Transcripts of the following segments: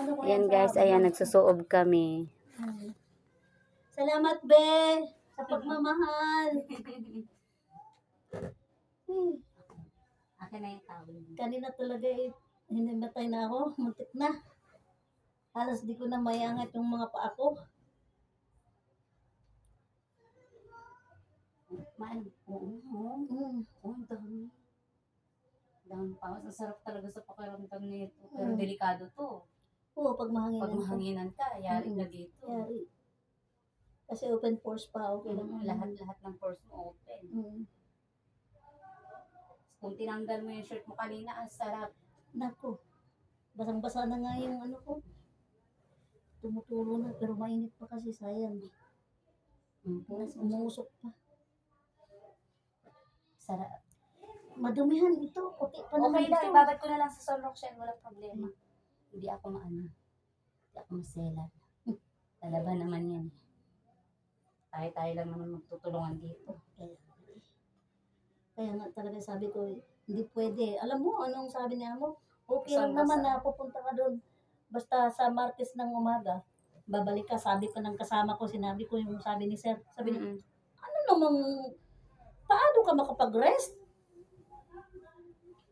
Ano ko Ayan guys, ayan, nagsusuob kami. Salamat, Be, sa pagmamahal. Hmm. Akin na yung tawag. Kanina talaga eh, hinimatay na ako. Muntik na. Halos di ko na mayangat yung mga paa ko. Maan, oo, oo. Mm. Oo, ang dami. Dami pa. Ang sarap talaga sa pakiramdam nito. Pero Mm. delikado to. Oo, pag mahanginan Pag mahanginan ka, yari Mm. ka dito. Yari. Kasi open force pa, okay lang. Mm, Lahat-lahat ng pores mo open. Mm. Kung tinanggal mo yung shirt mo kanina, ang sarap. Nako. Basang-basa na nga yung ano ko. Tumutulo na, pero mainit pa kasi sayang. Mm. Mas umusok pa. Sarap. Madumihan ito. Puti pa naman Okay lang, ito. ibabad ko na lang sa Solrock Shell, wala problema. Hindi ako maano. Hindi ako masela. Lalaban naman yan. Tayo-tayo lang naman magtutulungan dito. Kaya nga talaga sabi ko, hindi pwede. Alam mo, anong sabi niya mo? Okay lang naman na pupunta ka doon. Basta sa Martes ng umaga, babalik ka. Sabi ko ng kasama ko, sinabi ko yung sabi ni Sir. Sabi niya, ano namang, paano ka makapag-rest?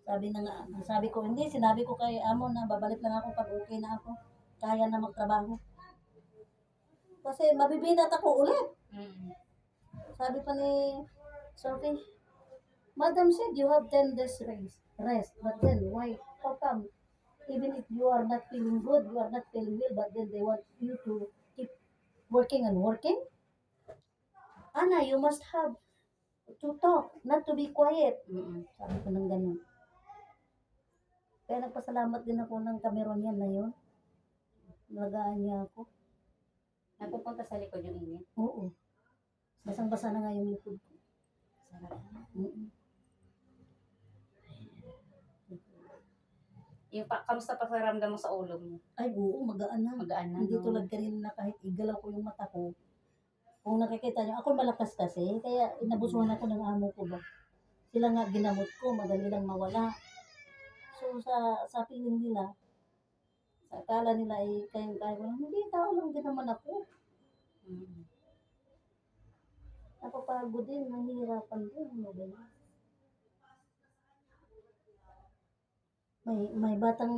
Sabi na nga, sabi ko, hindi, sinabi ko kay Amo na babalik lang ako pag okay na ako. Kaya na magtrabaho. Kasi mabibinat ako ulit. Sabi pa ni Sophie, Madam said you have 10 days rest. Rest. But then, why? How come? Even if you are not feeling good, you are not feeling well, but then they want you to keep working and working? Ana, you must have to talk, not to be quiet. Mm-mm. Sabi ko ng ganun. Kaya nagpasalamat din ako ng Cameronian na yun. Nalagaan niya ako. Napupunta sa likod yung init. Oo. Basang-basa na nga yung likod ko. Sarap. Mm-mm. Yung pa, kamusta pa sa ramdam mo sa ulo mo? Ay, oo, magaan na. Magaan na, Hindi no? tulad kanina na kahit igalaw ko yung mata ko. Kung nakikita niyo, ako malakas kasi, kaya inabusuhan ako ng amo ko ba. Sila nga ginamot ko, madali lang mawala. So, sa, sa piling nila, sa akala nila ay kayang kaya ko lang, hindi, tao lang din naman ako. Mm-mm. Napapagod din, nahihirapan din. Ano ba yun? May, may batang,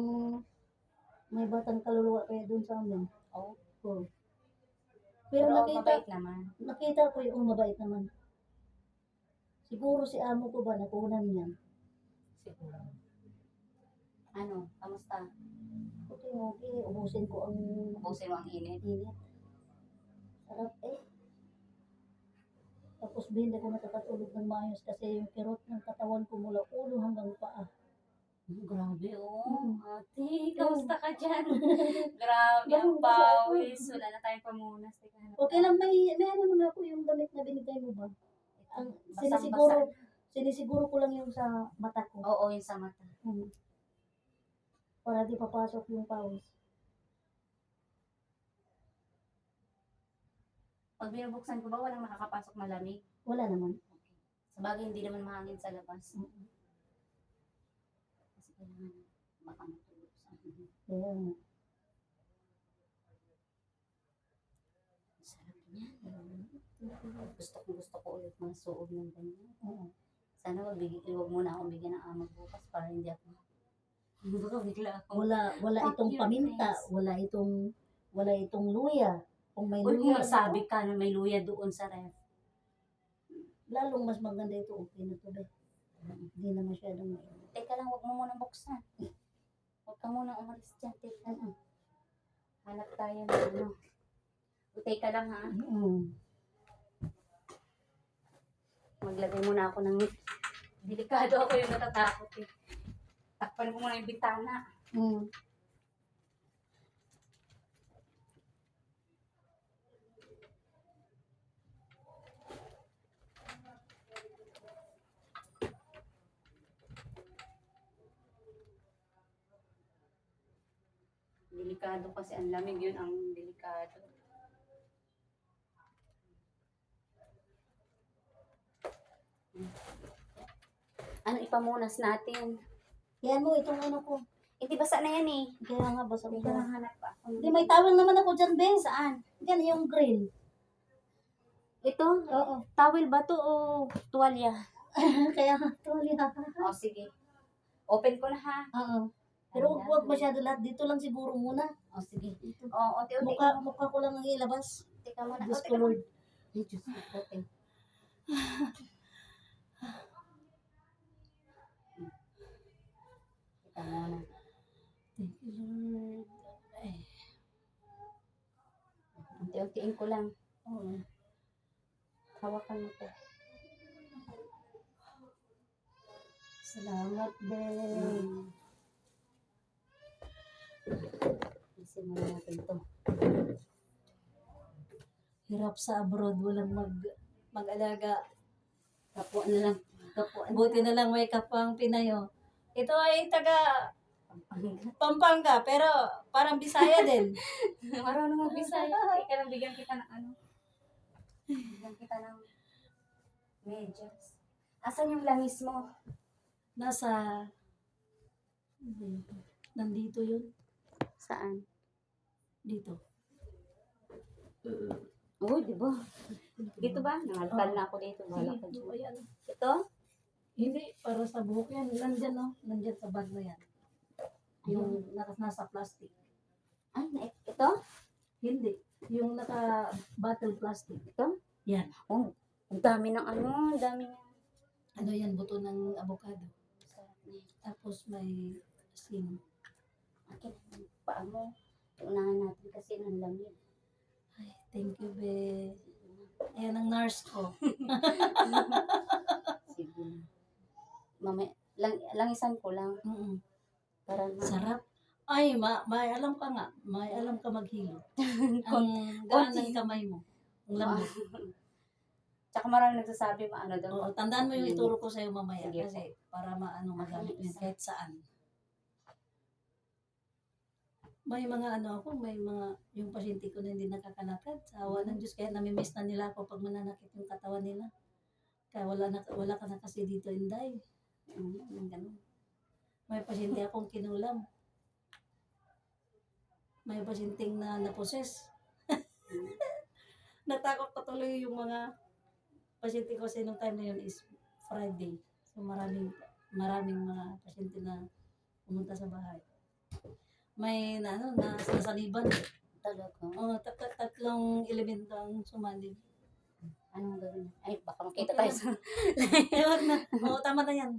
may batang kaluluwa kaya doon sa amin. Oh, Oo. pero Pero nakita, naman. nakita ko yung mabait naman. Siguro si amo ko ba nakunan niya. Siguro. Ano? Kamusta? Okay, okay, ubusin ko ang Ubusin mo ang init. init. Sarap eh. Tapos hindi ko nakakatulog ng maayos kasi yung kirot ng katawan ko mula ulo hanggang paa. Mm, Grabe, oh. Mm. Ate, kamusta ka dyan? Grabe, ang pawis. Wala na tayong pamunas. Hanap Okay lang, may, may ano naman ako yung damit na binigay mo ba? Ang sinisiguro, sinisiguro ko lang yung sa mata ko. Oo, yung sa mata. Hmm. Para di papasok yung pawis. Pag binubuksan ko ba, walang nakakapasok malamig? Wala naman. Sa bagay, hindi naman mahangin sa labas. Mm. Kasi kailangan baka matulog sa Kaya nga. Sarap niya. Gusto ko, gusto ko ulit masuog ng ganyan. Oo. Sana wag, wag muna akong bigyan ng amag bukas para hindi ako. Baka bigla ako. Wala wala Fuck itong your paminta, face. wala itong wala itong luya. Kung may Uy, kung luya, magsabi ka na may luya doon sa ref. lalong mas maganda ito okay na to. be. Hindi na masyadong mainit. Teka lang, wag mo munang buksan. Huwag ka munang umalis dyan. Teka lang. Hanap tayo ng ano. O, Teka lang ha. Mm. Maglagay muna ako ng... Delikado ako yung natatakot eh. Takpan ko muna yung bintana. Mm. Delikado kasi ang lamig yun ang delikado. Ano ipamunas natin? Yan mo itong ano ko. Hindi basa na yan eh. Kaya nga, Hindi ko. ka lang hanap pa. Hindi, may towel naman ako dyan, Ben. Saan? Yan, yung green. Ito? Oo. Towel ba to o tuwalya? Kaya nga, ha. O sige. Open ko na ha. Oo. Pero huwag huwag masyado lahat. Dito lang siguro muna. O sige. Dito. O, unti-unti. Mukha, mukha ko lang ang ilabas. Teka muna. Diyos ko, Lord. Diyos ko. Okay. Muna. Thank you, Lord. Ay, Unti-untiin ko lang. oo. Hawakan mo to. Salamat, Ben. Mm. Isin muna natin to. Hirap sa abroad. Walang mag mag-alaga. Kapuan na lang. Kapuan Buti na lang may kapang Pinayo. Ito ay taga Pampanga. Pampanga, pero parang Bisaya din. Marunong mag Bisaya. Teka lang, bigyan kita ng ano. Bigyan kita ng medyas. Asan yung langis mo? Nasa... Nandito yun. Saan? Dito. Oo, di ba? Dito ba? Nangalkal na ako dito. Wala ka Dito. Ito? Hindi, para sa buhok yan. Nandyan, no? Nandyan sa bag na yan. Yung naka, nasa plastic. Na- ito? Hindi. Yung naka-bottle plastic. Ito? Yan. Oh, ang dami ng ano, ang dami ng... Ano yan? Buto ng avocado. Tapos may asin. Akin, paa mo. Unahan natin kasi ng lamig. Ay, thank you, be. Ayan ang nurse ko. Sige na. Mamaya, lang, langisan ko lang. Mm-mm. Para ma... Sarap. Ay, ma may alam ka nga. May alam ka maghilo. ang gaan ng kamay mo. Ang lambot. Tsaka marami nagsasabi maano daw. Oo, tandaan mo yung ituro ko sa'yo mamaya. Sige. Kasi para maano magamit yun kahit saan. May mga ano ako, may mga, yung pasyente ko na hindi nakakalakad. Sa awa ng Diyos, kaya namimiss na nila ako pag mananakit yung katawan nila. Kaya wala, na, wala ka na kasi dito, Inday. Ano, ano, ganun. May pasyente akong kinulam. May pasyenteng na naposes. Natakot pa tuloy yung mga pasyente ko kasi nung time na yun is Friday. So maraming maraming mga pasyente na pumunta sa bahay. May na, ano, na nasaliban. Talaga. Oh, tat tat- tatlong elemento ang sumalib. Anong gawin? Ay, baka makita Okay tayo sa... Wag na. Oo, tama na yan.